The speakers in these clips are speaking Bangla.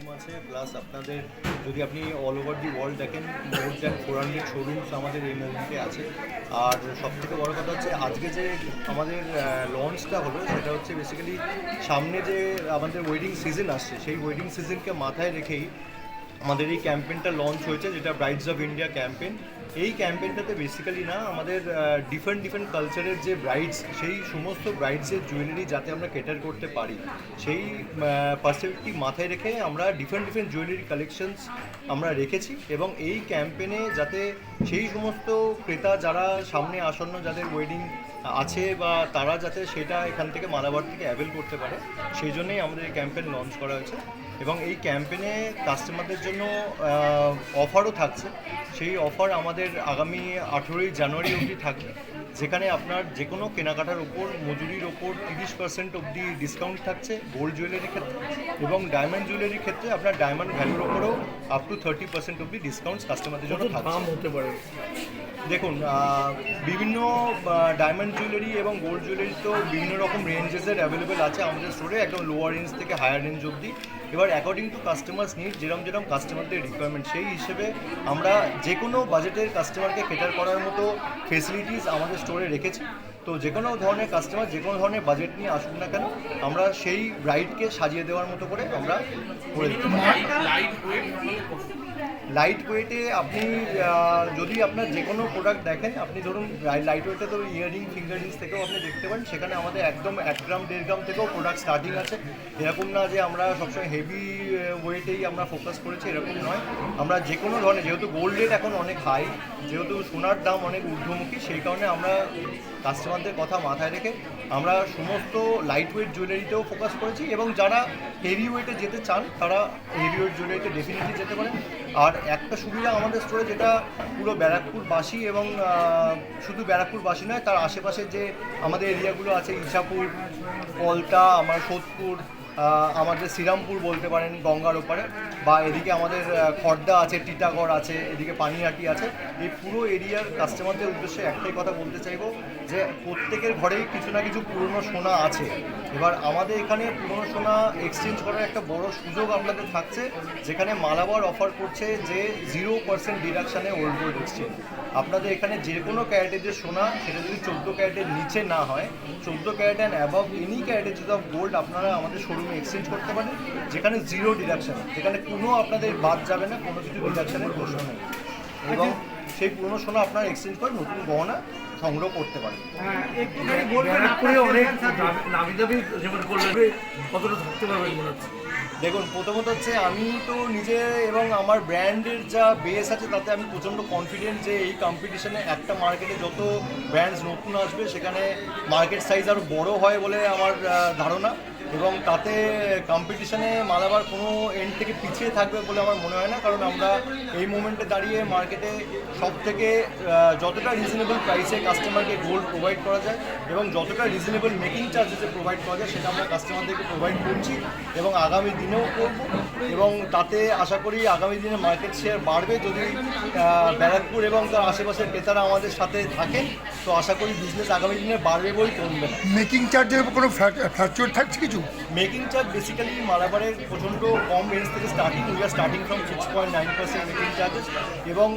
শোরুম আছে প্লাস আপনাদের যদি আপনি অল ওভার দি ওয়ার্ল্ড দেখেন more than four hundred showrooms আমাদের এই মুহূর্তে আছে। আর সব থেকে বড় কথা হচ্ছে, আজকে যে আমাদের লঞ্চটা হলো, সেটা হচ্ছে বেসিক্যালি সামনে যে আমাদের ওয়েডিং সিজন আসছে, সেই ওয়েডিং সিজনকে মাথায় রেখেই আমাদের এই ক্যাম্পেইনটা লঞ্চ হয়েছে, যেটা ব্রাইডস অফ ইন্ডিয়া ক্যাম্পেইন এই ক্যাম্পেইনটাতে বেসিক্যালি না, আমাদের ডিফারেন্ট ডিফারেন্ট কালচারের যে ব্রাইডস সেই সমস্ত ব্রাইডসের জুয়েলারি যাতে আমরা কেটার করতে পারি, সেই পার্সপেক্টিভ মাথায় রেখে আমরা ডিফারেন্ট ডিফারেন্ট জুয়েলারি কালেকশনস আমরা রেখেছি এবং এই ক্যাম্পেনে যাতে সেই সমস্ত ক্রেতা যারা সামনে আসন্ন যাদের ওয়েডিং আছে বা তারা যাতে সেটা এখান থেকে মালাবার থেকে অ্যাভেল করতে পারে, সেই জন্যই আমাদের এই ক্যাম্পেইন লঞ্চ করা হয়েছে। এবং এই ক্যাম্পেনে কাস্টমারদের জন্য অফারও থাকছে। সেই অফার আমাদের আগামী আঠেরোই জানুয়ারি অবধি থাকবে। যেখানে আপনার যে কোনো কেনাকাটার ওপর মজুরির ওপর তিরিশ পার্সেন্ট অবধি ডিসকাউন্ট থাকছে গোল্ড জুয়েলারির ক্ষেত্রে এবং ডায়মন্ড জুয়েলারির ক্ষেত্রে আপনার ডায়মন্ড ভ্যালুর ওপরেও আপ টু থার্টি পার্সেন্ট অবধি ডিসকাউন্ট কাস্টমারদের জন্য থাকছে। হতে পারে? দেখুন বিভিন্ন ডায়মন্ড জুয়েলারি এবং গোল্ড জুয়েলারি তো বিভিন্ন রকম রেঞ্জেসের অ্যাভেলেবেল আছে আমাদের স্টোরে একদম লোয়ার রেঞ্জ থেকে হায়ার রেঞ্জ অবধি। এবার অ্যাকর্ডিং টু কাস্টমার্স নিড যেরকম যেরকম কাস্টমারদের রিকোয়ারমেন্ট সেই হিসেবে আমরা যে কোনো বাজেটের কাস্টমারকে কেটার করার মতো ফেসিলিটিস আমাদের স্টোরে রেখেছি। তো যে কোনো ধরনের কাস্টমার যে কোনো ধরনের বাজেট নিয়ে আসুক না কেন, আমরা সেই ব্রাইডকে সাজিয়ে দেওয়ার মতো করে আমরা করে দিতে লাইট ওয়েটে আপনি যদি আপনার যে কোনো প্রোডাক্ট দেখেন, আপনি ধরুন লাইট ওয়েটে তো ইয়ারিং ফিঙ্গার রিংস থেকেও আপনি দেখতে পারেন, সেখানে আমাদের একদম এক গ্রাম, দেড় গ্রাম থেকেও প্রোডাক্ট স্টার্টিং আছে। এরকম না যে আমরা সবসময় হেভি ওয়েটেই আমরা ফোকাস করেছি, এরকম নয়। আমরা যে কোনো ধরনের, যেহেতু গোল্ড রেট এখন অনেক হাই যেহেতু সোনার দাম অনেক ঊর্ধ্বমুখী, সেই কারণে আমরা কাস্টমারদের কথা মাথায় রেখে আমরা সমস্ত লাইট ওয়েট জুয়েলারিতেও ফোকাস করেছি এবং যারা হেভি ওয়েটে যেতে চান, তারা হেভি ওয়েট জুয়েলারিতে ডেফিনেটলি যেতে পারেন। আর একটা সুবিধা আমাদের স্টোরে যেটা পুরো ব্যারাকপুরবাসী এবং শুধু ব্যারাকপুরবাসী নয়, তার আশেপাশে যে আমাদের এরিয়াগুলো আছে ইছাপুর পলতা আমার সোদপুর আমাদের শ্রীরামপুর বলতে পারেন গঙ্গার ওপারে। বা এদিকে আমাদের খড়দা আছে, টিটাগড় আছে, এদিকে পানিহাটি আছে, এই পুরো এরিয়ার কাস্টমারদের উদ্দেশ্যে একটাই কথা বলতে চাইব যে প্রত্যেকের ঘরেই কিছু না কিছু পুরনো সোনা আছে। এবার আমাদের এখানে পুরনো সোনা এক্সচেঞ্জ করার একটা বড় সুযোগ আপনাদের থাকছে, যেখানে মালাবার অফার করছে যে জিরো পার্সেন্ট ডিডাকশানে ওল্ড গোল্ড এক্সচেঞ্জ আপনাদের এখানে যে কোনো ক্যারেটের যে সোনা, সেটা যদি চোদ্দ ক্যারেটের নিচে না হয়, চোদ্দ carat and above any caratage of gold আপনারা আমাদের শোরুমে এক্সচেঞ্জ করতে পারেন, যেখানে জিরো ডিডাকশান যেখানে কোনো আপনাদের বাদ যাবে না কোনো কিছু ডিডাকশানের প্রশ্ন নেই। এবং সেই পুরনো সোনা আপনারা এক্সচেঞ্জ করে নতুন গহনা সংগ্রহ করতে পারেন। মনে হচ্ছে? দেখুন প্রথমত হচ্ছে আমি তো নিজে এবং আমার ব্র্যান্ডের যা বেস আছে তাতে আমি প্রচণ্ড কনফিডেন্ট যে এই কম্পিটিশনে একটা মার্কেটে যত ব্র্যান্ডস নতুন আসবে সেখানে মার্কেট সাইজ আরও বড় হয় বলে আমার ধারণা। এবং তাতে কম্পিটিশনে মালাবার কোনো এন্ড থেকে পিছিয়ে থাকবে বলে আমার মনে হয় না, কারণ আমরা এই মোমেন্টে দাঁড়িয়ে মার্কেটে সব থেকে যতটা রিজনেবল প্রাইসে কাস্টমারকে গোল্ড প্রোভাইড করা যায় এবং যতটা রিজনেবল মেকিং চার্জেসে প্রোভাইড করা যায়, সেটা আমরা কাস্টমারদেরকে প্রোভাইড করছি এবং আগামী দিনেও করব। এবং তাতে আশা করি আগামী দিনে মার্কেট শেয়ার বাড়বে যদি ব্যারাকপুর এবং তার আশেপাশের ক্রেতারা আমাদের সাথে থাকেন। তো আশা করি বিজনেস আগামী দিনে বাড়বে বই কমবে মেকিং চার্জের কোনো ফ্ল্যাকচুয়েট থাকছে কিছু? মেকিং চার্জ বেসিক্যালি মালাবারের প্রচণ্ড কম রেঞ্জ থেকে starting we are starting from six point nine percent making charges এবং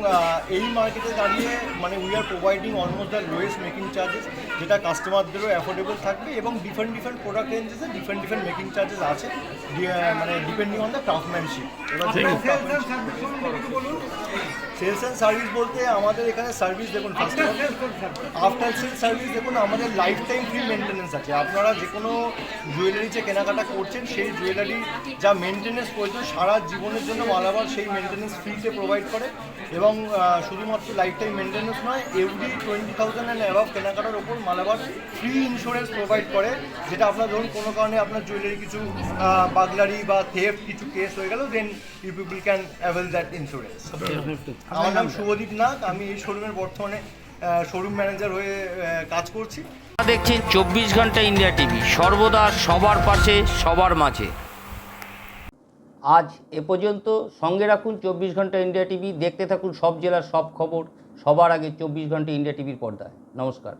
এই মার্কেটে দাঁড়িয়ে মানে we are providing almost the lowest making charges যেটা কাস্টমারদেরও অ্যাফোর্ডেবল থাকবে এবং ডিফারেন্ট ডিফারেন্ট প্রোডাক্ট রেঞ্জেসে ডিফারেন্ট ডিফারেন্ট মেকিং চার্জেস আছে মানে ডিপেন্ডিং অন দ্য ক্রাফটম্যানশিপ এবার সেলস অ্যান্ড সার্ভিস বলতে আমাদের এখানে সার্ভিস দেখুন। আফটার সেল সার্ভিস দেখুন আমাদের লাইফ টাইম ফ্রি মেনটেন্যান্স আছে। আপনারা যে কোনো জুয়েলারি যে কেনাকাটা করছেন সেই জুয়েলারি যা মেনটেন্যান্স প্রয়োজন সারা জীবনের জন্য মালাবার সেই মেনটেন্যান্স ফ্রিতে প্রোভাইড করে এবং শুধুমাত্র লাইফ টাইম মেনটেন্যান্স নয় every twenty thousand and above কেনাকাটার ওপর মালাবার ফ্রি ইন্স্যুরেন্স প্রোভাইড করে যেটা আপনার ধরুন কোনো কারণে আপনার জুয়েলারি কিছু বাগলারি বা থেফ কিছু কেস হয়ে গেল then you people can avail that insurance আমার নাম শুভদীপ নাগ আমি এই শোরুমের বর্তমানে শোরুম ম্যানেজার হয়ে কাজ করছি। দেখছেন চব্বিশ ঘণ্টা ইন্ডিয়া টিভি, সর্বদা সবার পাশে, সবার মাঝে। আজ এ পর্যন্ত সঙ্গে রাখুন চব্বিশ ঘণ্টা ইন্ডিয়া টিভি, দেখতে থাকুন সব জেলার সব খবর, সবার আগে চব্বিশ ঘণ্টা ইন্ডিয়া টিভির পর্দায়। নমস্কার।